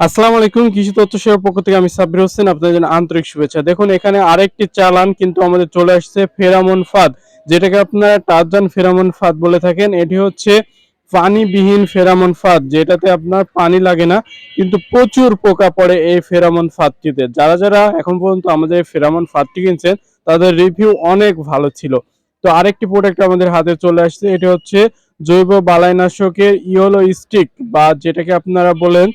আসসালামু আলাইকুম, কৃষি তথ্য সেবার পক্ষ থেকে আমি সাব্বির হোসেন, আপনাদের জন্য আন্তরিক শুভেচ্ছা। দেখুন, এখানে আরেকটি চালান কিন্তু আমাদের চলে আসছে, ফেরামন ফাদ। যেটাকে আপনারা টারজান ফেরামন ফাদ বলে থাকেন। এটি হচ্ছে পানিবিহীন ফেরামন ফাদ, যেটাতে আপনার পানি লাগে না, কিন্তু প্রচুর পোকা পড়ে এই ফেরামন ফাদটিতে। যারা যারা এখন পর্যন্ত আমাদের ফেরামন ফাদটি কিনছেন, তাদের রিভিউ অনেক ভালো ছিল। তো আরেকটি প্রোডাক্ট আমাদের হাতে চলে আসছে, এটি হচ্ছে জৈব বালাইনাশকের ইয়োলো স্টিক, বা যেটাকে আপনারা বলেন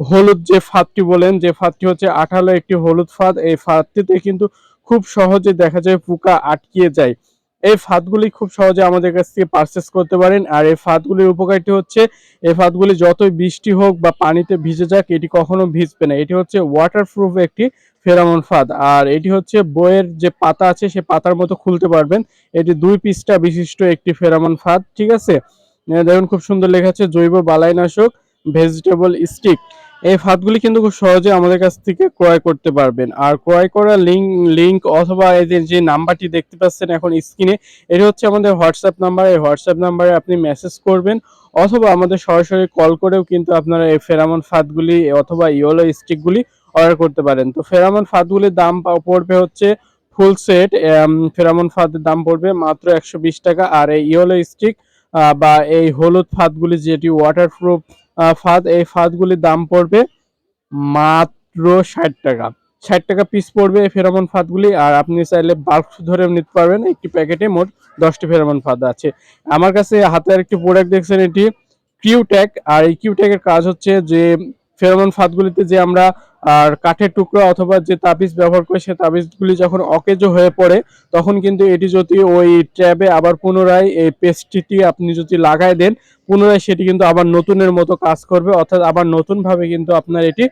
হলুদ যে ফাঁদটি বলেন, যে ফাঁদটি হচ্ছে আঠালো একটি হলুদ ফাঁদ, এই ফাঁদটিতে কিন্তু খুব সহজে দেখা যায় পোকা আটকিয়ে যায়। এই ফাঁদগুলি খুব সহজে আমাদের কাছ থেকে পারচেস করতে পারেন, আর এই ফাঁদগুলির উপকারটি হচ্ছে, এই ফাঁদগুলি যতই বৃষ্টি হোক বা পানিতে ভিজে যাক, এটি কখনো ভিজবে না। এটি হচ্ছে ওয়াটারপ্রুফ একটি ফেরামন ফাঁদ, আর এটি হচ্ছে বইয়ের যে পাতা আছে, সে পাতার মতো খুলতে পারবেন। এটি দুই পিসটা বিশিষ্ট একটি ফেরামন ফাঁদ, ঠিক আছে? দেখুন, খুব সুন্দর লেখা আছে, জৈব বালাইনাশক ভেজিটেবল স্টিক এই ফাঁদগুলি কিন্তু খুব সহজে আমাদের কাছ থেকে ক্রয় করতে পারবেন। আর ক্রয় করার লিঙ্ক লিঙ্ক অথবা যে- যে নাম্বারটি দেখতে পাচ্ছেন এখন স্ক্রিনে এটি হচ্ছে আমাদের হোয়াটসঅ্যাপ নাম্বার এই হোয়াটসঅ্যাপ নাম্বারে আপনি মেসেজ করবেন, অথবা আমাদের সরাসরি কল করেও কিন্তু আপনারা এই ফেরামন ফাঁদগুলি অথবা ইয়োলো স্টিকগুলি অর্ডার করতে পারেন। তো ফেরামন ফাঁদগুলির দাম পড়বে হচ্ছে ফুল সেট ফেরামন ফাঁদের দাম পড়বে মাত্র একশো বিশ টাকা। আর এই ইয়োলো স্টিক বা এই হলুদ ফাঁদগুলি যেটি ওয়াটারপ্রুফ ফাঁদ, এই ফাঁদগুলির দাম পড়বে মাত্র ষাট টাকা। ষাট টাকা পিস পড়বে এই ফেরামন ফাঁদগুলি, আর আপনি চাইলে বাল্ক ধরে নিতে পারবেন, একটি প্যাকেটে মোট দশটি ফেরামন ফাঁদ আছে। আমার কাছে হাতে একটি প্রোডাক্ট দেখছেন, এটি কিউট্যাক আর এই কিউট্যাকের কাজ হচ্ছে যে, ফেরামন ফাঁদগুলিতে যে আমরা আর কাঠের টুকরো অথবা যে তাবিজ ব্যবহার করে সে তাবিজগুলি যখন অকেজো হয়ে পড়ে, তখন কিন্তু এটি যদি ওই ট্যাবে আবার পুনরায় এই পেস্টটি আপনি যদি লাগায় দেন, পুনরায় সেটি কিন্তু আবার নতুনের মতো কাজ করবে, অর্থাৎ আবার নতুন ভাবে কিন্তু আপনার এটি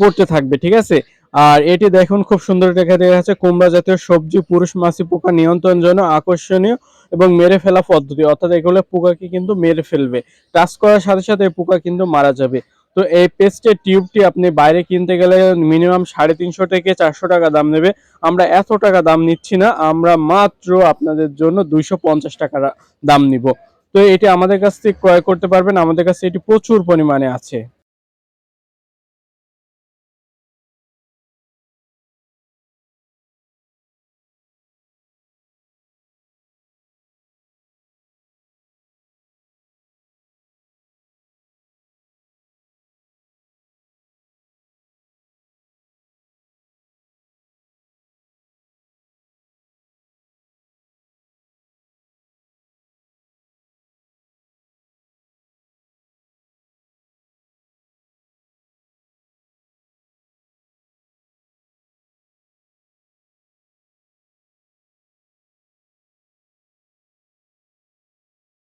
পড়তে থাকবে, ঠিক আছে? আর এটি দেখুন খুব সুন্দর দেখা দেখা যাচ্ছে, কুমড়া জাতীয় সবজি, পুরুষ মাছি, পোকা নিয়ন্ত্রণ জন্য আকর্ষণীয় এবং মেরে ফেলা পদ্ধতি, অর্থাৎ এগুলো পোকাকে কিন্তু মেরে ফেলবে। টাচ করার সাথে সাথে পোকা কিন্তু মারা যাবে। তো এই পেস্টের টিউবটি আপনি বাইরে কিনতে গেলে মিনিমাম সাড়ে তিনশো থেকে চারশো টাকা দাম নেবে। আমরা এত টাকা দাম নিচ্ছি না, আমরা মাত্র আপনাদের জন্য দুইশো পঞ্চাশ টাকা দাম নিব। তো এটি আমাদের কাছ থেকে ক্রয় করতে পারবেন, আমাদের কাছে এটি প্রচুর পরিমাণে আছে।